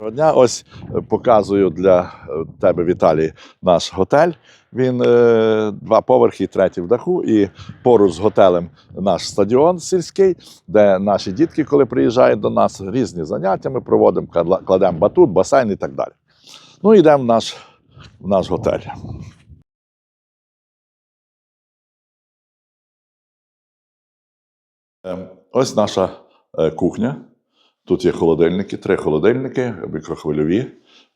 Дня. Ось е, показую для е, тебе, Віталій, наш готель. Він е, два поверхи, третій в даху. І поруч з готелем наш стадіон сільський, де наші дітки, коли приїжджають до нас, різні заняття ми проводимо, кладемо батут, басейн і так далі. Ну, йдемо в наш, в наш готель. Ем, Ось наша е, кухня. Тут є холодильники, три холодильники, мікрохвильові,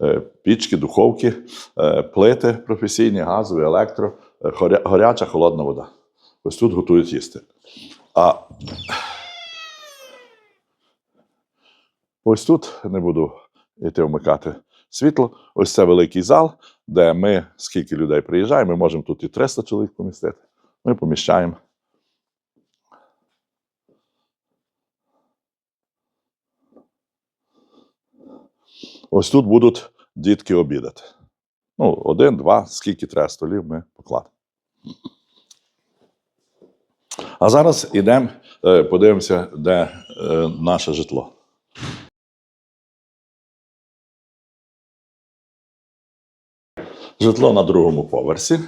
е, пічки, духовки, е, плити професійні, газові, електро, е, горя- гаряча, холодна вода. Ось тут готують їсти. А ось тут не буду йти вмикати світло. Ось це великий зал, де ми, скільки людей приїжджає, ми можемо тут і 300 чоловік помістити. Ми поміщаємо. Ось тут будуть дітки обідати. Ну, один, два, скільки треба столів, ми покладемо. А зараз йдемо, е, подивимося, де е, наше житло. Житло на другому поверсі.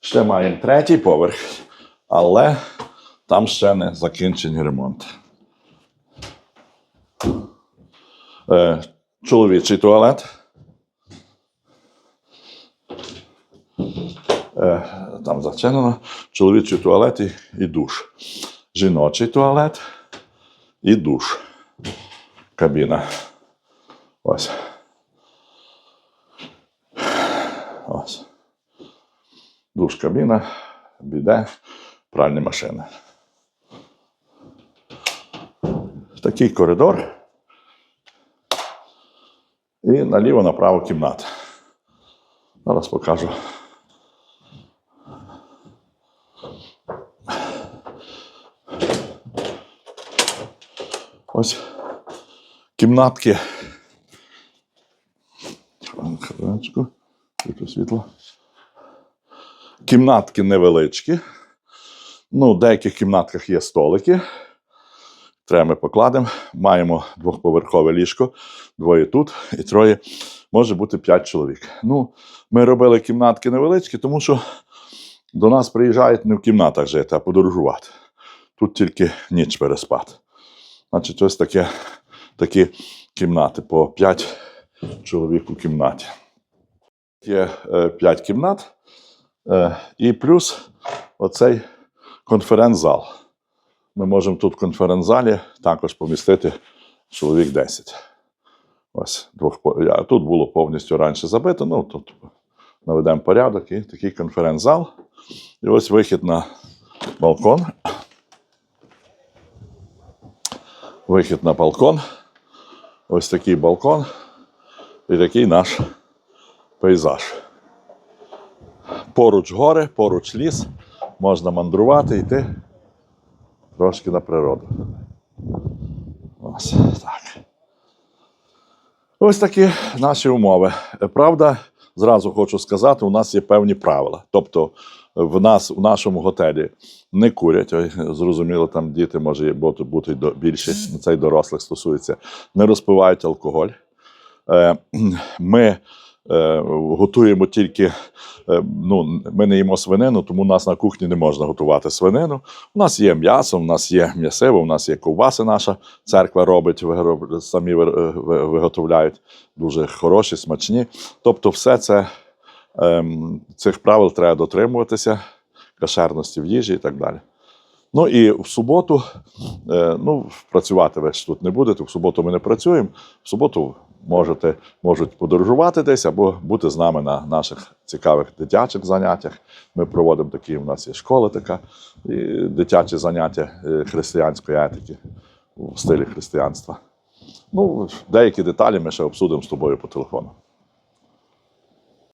Ще маємо третій поверх, але там ще не закінчений ремонт. Чоловічий туалет. Е, там зачинено. Чоловічий туалет і, і душ. Жіночий туалет і душ. Кабіна. Ось. Ось. Душ, кабіна, біде, пральні машини. Такий коридор. І наліво направо кімната. Зараз покажу. Ось кімнатки. Світло. Кімнатки невеличкі. Ну, в деяких кімнатках є столики. Треба ми покладемо. Маємо двохповерхове ліжко, двоє тут і троє. Може бути п'ять чоловік. Ну, ми робили кімнатки невеличкі, тому що до нас приїжджають не в кімнатах жити, а подорожувати. Тут тільки ніч переспати. Значить, ось таке, такі кімнати по п'ять чоловік у кімнаті. Є е, кімнат, е, і плюс оцей конференц-зал. Ми можемо тут в конференц-залі також помістити чоловік 10. Ось двох я, тут було повністю раніше забито. Ну тут наведемо порядок і такий конференц-зал. І ось вихід на балкон. Вихід на балкон. Ось такий балкон. І такий наш пейзаж. Поруч гори, поруч ліс. Можна мандрувати, йти трошки на природу. Ось так. Ось такі наші умови. Правда, зразу хочу сказати, у нас є певні правила. Тобто, в нас в нашому готелі не курять. Ой, Зрозуміло, там діти може бути, бути й до- більші, це й дорослих стосується, не розпивають алкоголь. Е, Ми готуємо тільки, е, ну, ми не їмо свинину, тому у нас на кухні не можна готувати свинину. У нас є м'ясо, у нас є м'ясиво, у нас є ковбаси. Наша церква робить, самі ви- виготовляють дуже хороші, смачні. Тобто, все це ем, цих правил треба дотримуватися, кошерності в їжі і так далі. Ну і в суботу, е, ну, працювати ви ж тут не будете. В суботу ми не працюємо. В суботу можете, можуть подорожувати десь або бути з нами на наших цікавих дитячих заняттях. Ми проводимо такі, у нас є школа така, і дитячі заняття е, християнської етики в стилі християнства. Ну, деякі деталі ми ще обсудимо з тобою по телефону.